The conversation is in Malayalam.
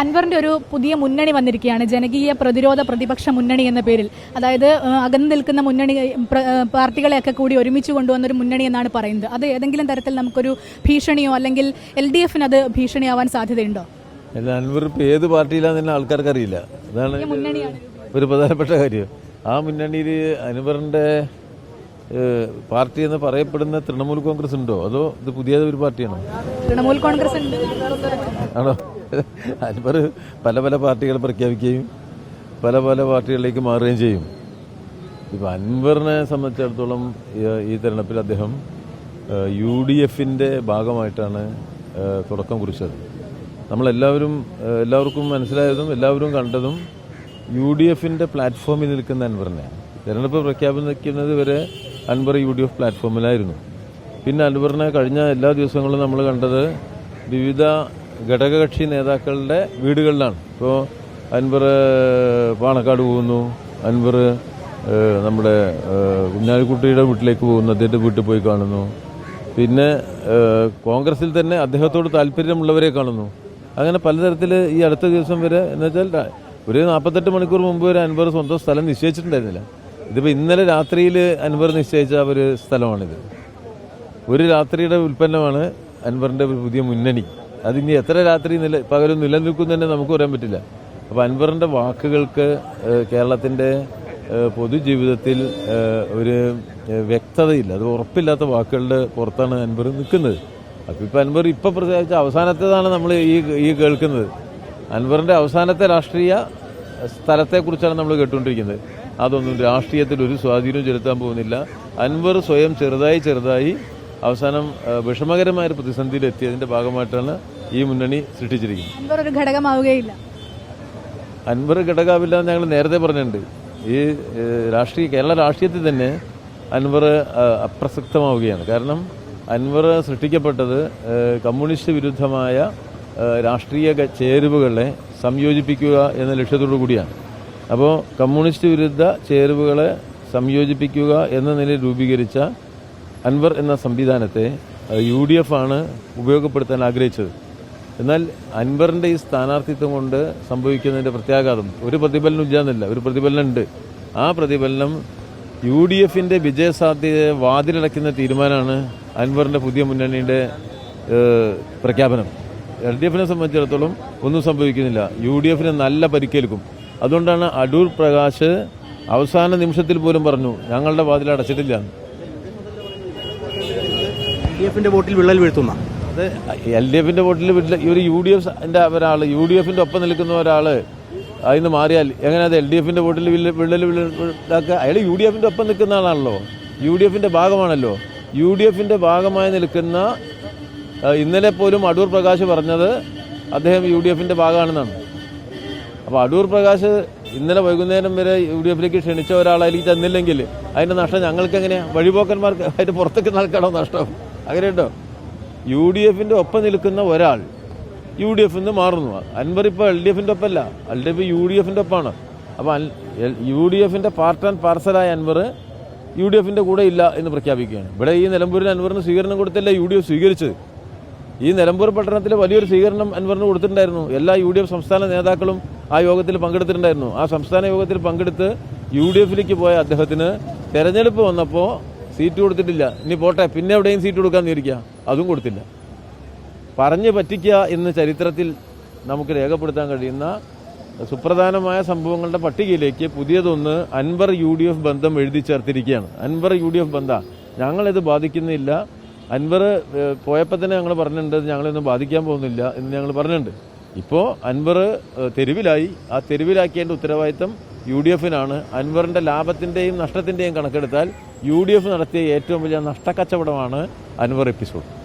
അൻവറിന്റെ ഒരു പുതിയ മുന്നണി വന്നിരിക്കുകയാണ് ജനകീയ പ്രതിരോധ പ്രതിപക്ഷ മുന്നണി എന്ന പേരിൽ. അതായത് അകന്നു നിൽക്കുന്ന മുന്നണി പാർട്ടികളെയൊക്കെ കൂടി ഒരുമിച്ച് കൊണ്ടുവന്ന ഒരു മുന്നണി എന്നാണ് പറയുന്നത്. അത് ഏതെങ്കിലും തരത്തിൽ നമുക്കൊരു ഭീഷണിയോ അല്ലെങ്കിൽ എൽ ഡി എഫിന് അത് ഭീഷണിയാവാൻ സാധ്യതയുണ്ടോ? അല്ല അൻവർ ഇപ്പോൾ ഏത് പാർട്ടിയിലാന്ന് തന്നെ ആൾക്കാർക്ക് അറിയില്ല അതാണ് ഒരു പ്രധാനപ്പെട്ട കാര്യം. ആ മുന്നണിയിൽ അൻവറിന്റെ പാർട്ടി എന്ന് പറയപ്പെടുന്ന തൃണമൂൽ കോൺഗ്രസ് ഉണ്ടോ? അതോ ഇത് പുതിയ ഒരു പാർട്ടിയാണോ? തൃണമൂൽ കോൺഗ്രസ് ആണോ? അൻവർ പല പല പാർട്ടികൾ പ്രഖ്യാപിക്കുകയും പല പല പാർട്ടികളിലേക്ക് മാറുകയും ചെയ്യും. ഇപ്പം അൻവറിനെ സംബന്ധിച്ചിടത്തോളം ഈ- തെരഞ്ഞെടുപ്പിൽ അദ്ദേഹം യു ഡി എഫിന്റെ ഭാഗമായിട്ടാണ് തുടക്കം കുറിച്ചത്. നമ്മളെല്ലാവരും എല്ലാവർക്കും മനസ്സിലായതും എല്ലാവരും കണ്ടതും യു ഡി എഫിന്റെ പ്ലാറ്റ്ഫോമിൽ നിൽക്കുന്ന അൻവറിനെയാണ് തെരഞ്ഞെടുപ്പ് പ്രഖ്യാപിക്കുന്നത് വരെ അൻവർ യു ഡി എഫ് പ്ലാറ്റ്ഫോമിലായിരുന്നു. പിന്നെ അൻവറിനെ കഴിഞ്ഞ എല്ലാ ദിവസങ്ങളും നമ്മൾ കണ്ടത് വിവിധ ഘടകകക്ഷി നേതാക്കളുടെ വീടുകളിലാണ്. ഇപ്പോൾ അൻവർ പാണക്കാട് പോകുന്നു. അൻവർ നമ്മുടെ കുഞ്ഞാലിക്കുട്ടിയുടെ വീട്ടിലേക്ക് പോകുന്നു. അദ്ദേഹത്തെ വീട്ടിൽ പോയി കാണുന്നു. പിന്നെ കോൺഗ്രസിൽ തന്നെ അദ്ദേഹത്തോട് താല്പര്യമുള്ളവരെ കാണുന്നു. അങ്ങനെ പലതരത്തിൽ ഈ അടുത്ത ദിവസം വരെ എന്ന് വെച്ചാൽ ഒരു നാൽപ്പത്തെട്ട് മണിക്കൂർ മുമ്പ് വരെ അൻവർ സ്വന്തം സ്ഥലം നിശ്ചയിച്ചിട്ടുണ്ടായിരുന്നില്ല. ഇതിപ്പോൾ ഇന്നലെ രാത്രിയിൽ അൻവർ നിശ്ചയിച്ച ഒരു സ്ഥലമാണിത്. ഒരു രാത്രിയുടെ ഉൽപ്പന്നമാണ് അൻവറിന്റെ ഒരു പുതിയ മുന്നണി. അതിനി എത്ര രാത്രി നില പകലും നിലനിൽക്കും തന്നെ നമുക്ക് പറയാൻ പറ്റില്ല. അപ്പോൾ അൻവറിന്റെ വാക്കുകൾക്ക് കേരളത്തിന്റെ പൊതുജീവിതത്തിൽ ഒരു വ്യക്തതയില്ല. അത് ഉറപ്പില്ലാത്ത വാക്കുകളുടെ പുറത്താണ് അൻവർ നിൽക്കുന്നത്. അപ്പോൾ ഇപ്പോൾ അൻവർ ഇപ്പം പ്രത്യേകിച്ച് അവസാനത്തേതാണ് നമ്മൾ ഈ ഈ കേൾക്കുന്നത്. അൻവറിന്റെ അവസാനത്തെ രാഷ്ട്രീയ സ്ഥലത്തെക്കുറിച്ചാണ് നമ്മൾ കേട്ടുകൊണ്ടിരിക്കുന്നത്. അതൊന്നും രാഷ്ട്രീയത്തിൽ ഒരു സ്വാധീനവും ചെലുത്താൻ പോകുന്നില്ല. അൻവർ സ്വയം ചെറുതായി ചെറുതായി അവസാനം വിഷമകരമായ ഒരു പ്രതിസന്ധിയിൽ എത്തിയതിന്റെ ഭാഗമായിട്ടാണ് ഈ മുന്നണി സൃഷ്ടിച്ചിരിക്കുന്നത്. അൻവർ ഒരു ഘടകമാവുകയില്ല. അൻവർ ഘടകാവില്ല എന്ന് ഞങ്ങൾ നേരത്തെ പറഞ്ഞിട്ടുണ്ട്. ഈ രാഷ്ട്രീയ കേരള രാഷ്ട്രീയത്തിൽ തന്നെ അൻവർ അപ്രസക്തമാവുകയാണ്. കാരണം അൻവർ സൃഷ്ടിക്കപ്പെട്ടത് കമ്മ്യൂണിസ്റ്റ് വിരുദ്ധമായ രാഷ്ട്രീയ ചേരുവകളെ സംയോജിപ്പിക്കുക എന്ന ലക്ഷ്യത്തോടു കൂടിയാണ്. അപ്പോൾ കമ്മ്യൂണിസ്റ്റ് വിരുദ്ധ ചേരുവകളെ സംയോജിപ്പിക്കുക എന്ന നിലയിൽ രൂപീകരിച്ച അൻവർ എന്ന സംവിധാനത്തെ യു ഡി എഫ് ആണ് ഉപയോഗപ്പെടുത്താൻ ആഗ്രഹിച്ചത്. എന്നാൽ അൻവറിന്റെ ഈ സ്ഥാനാർത്ഥിത്വം കൊണ്ട് സംഭവിക്കുന്നതിന്റെ പ്രത്യാഘാതം ഒരു പ്രതിഫലനം ഇല്ലാന്നില്ല ഒരു പ്രതിഫലനം ഉണ്ട് ആ പ്രതിഫലനം യു ഡി എഫിന്റെ വിജയസാധ്യതയെ വാതിലടയ്ക്കുന്ന തീരുമാനമാണ് അൻവറിന്റെ പുതിയ മുന്നണിയുടെ പ്രഖ്യാപനം. എൽ ഡി എഫിനെ സംബന്ധിച്ചിടത്തോളം ഒന്നും സംഭവിക്കുന്നില്ല. യു ഡി എഫിന് നല്ല പരിക്കേൽക്കും. അതുകൊണ്ടാണ് അടൂർ പ്രകാശ് അവസാന നിമിഷത്തിൽ പോലും പറഞ്ഞു ഞങ്ങളുടെ. എൽ ഡി എഫിന്റെ വോട്ടിൽ വിള്ളൽ വീഴ്ത്തുന്ന? അത് എൽ ഡി എഫിന്റെ വോട്ടിൽ ഒരു യു ഡി എഫിന്റെ ഒരാൾ യു ഡി എഫിന്റെ ഒപ്പം നിൽക്കുന്ന ഒരാൾ നിന്ന് മാറിയാൽ എങ്ങനെ അത് എൽ ഡി എഫിന്റെ വോട്ടിൽ വിള്ളൽ ഇതാക്കുക അയാൾ യു ഡി എഫിന്റെ ഒപ്പം നിൽക്കുന്ന ആളാണല്ലോ. യു ഡി എഫിന്റെ ഭാഗമാണല്ലോ. യു ഡി എഫിന്റെ ഭാഗമായി നിൽക്കുന്ന ഇന്നലെ പോലും അടൂർ പ്രകാശ് പറഞ്ഞത് അദ്ദേഹം യു ഡി എഫിന്റെ ഭാഗമാണെന്നാണ്. അപ്പോൾ അടൂർ പ്രകാശ് ഇന്നലെ വൈകുന്നേരം വരെ യു ഡി എഫിലേക്ക് ക്ഷണിച്ച ഒരാളായിരിക്കും ചെന്നില്ലെങ്കിൽ അതിന്റെ നഷ്ടം ഞങ്ങൾക്ക് എങ്ങനെയാണ് വഴിപോക്കന്മാർക്ക് അതിന്റെ പുറത്തേക്ക് നൽകണോ നഷ്ടം? അങ്ങനെയുണ്ടോ? യു ഡി എഫിന്റെ ഒപ്പം നിൽക്കുന്ന ഒരാൾ യു ഡി എഫിൽ നിന്ന് മാറുന്നു. അൻവർ ഇപ്പോൾ എൽ ഡി എഫിന്റെ ഒപ്പമല്ല. L D F U D എഫിന്റെ ഒപ്പമാണ് അപ്പോൾ യു ഡി എഫിന്റെ പാർട്ട് ആൻഡ് പാർസലായ അൻവർ യു ഡി എഫിന്റെ കൂടെ ഇല്ല എന്ന് പ്രഖ്യാപിക്കുകയാണ്. ഇവിടെ ഈ നിലമ്പൂരിൽ അൻവറിന് സ്വീകരണം കൊടുത്തല്ല യു ഡി എഫ് സ്വീകരിച്ചത്. ഈ നിലമ്പൂർ പട്ടണത്തിൽ വലിയൊരു സ്വീകരണം അൻവറിന് കൊടുത്തിട്ടുണ്ടായിരുന്നു. എല്ലാ യു ഡി എഫ് സംസ്ഥാന നേതാക്കളും ആ യോഗത്തിൽ പങ്കെടുത്തിട്ടുണ്ടായിരുന്നു. ആ സംസ്ഥാന യോഗത്തിൽ പങ്കെടുത്ത് യു ഡി എഫിലേക്ക് പോയ അദ്ദേഹത്തിന് തെരഞ്ഞെടുപ്പ് വന്നപ്പോൾ സീറ്റ് കൊടുത്തിട്ടില്ല. ഇനി പോട്ടെ പിന്നെ എവിടെയും സീറ്റ് കൊടുക്കാൻ ഇരിക്കുക അതും കൊടുത്തില്ല. പറഞ്ഞു പറ്റിക്കുക എന്ന് ചരിത്രത്തിൽ നമുക്ക് രേഖപ്പെടുത്താൻ കഴിയുന്ന സുപ്രധാനമായ സംഭവങ്ങളുടെ പട്ടികയിലേക്ക് പുതിയതൊന്ന് അൻവർ യു ഡി എഫ് ബന്ധം എഴുതി ചേർത്തിരിക്കുകയാണ്. അൻവർ യു ഡി എഫ് ബന്ധ. ഞങ്ങളിത് ബാധിക്കുന്നില്ല. അൻവർ പോയപ്പോൾ തന്നെ ഞങ്ങൾ പറഞ്ഞിട്ടുണ്ട് ഞങ്ങളിതൊന്നും ബാധിക്കാൻ പോകുന്നില്ല എന്ന് ഞങ്ങൾ പറഞ്ഞിട്ടുണ്ട്. ഇപ്പോൾ അൻവർ തെരുവിലായി. ആ തെരുവിലാക്കിയതിന്റെ ഉത്തരവാദിത്തം യു ഡി എഫിനാണ്. അൻവറിന്റെ ലാഭത്തിന്റെയും നഷ്ടത്തിന്റെയും കണക്കെടുത്താൽ യു ഡി എഫ് നടത്തിയ ഏറ്റവും വലിയ നഷ്ടക്കച്ചവടമാണ് അൻവർ എപ്പിസോഡ്.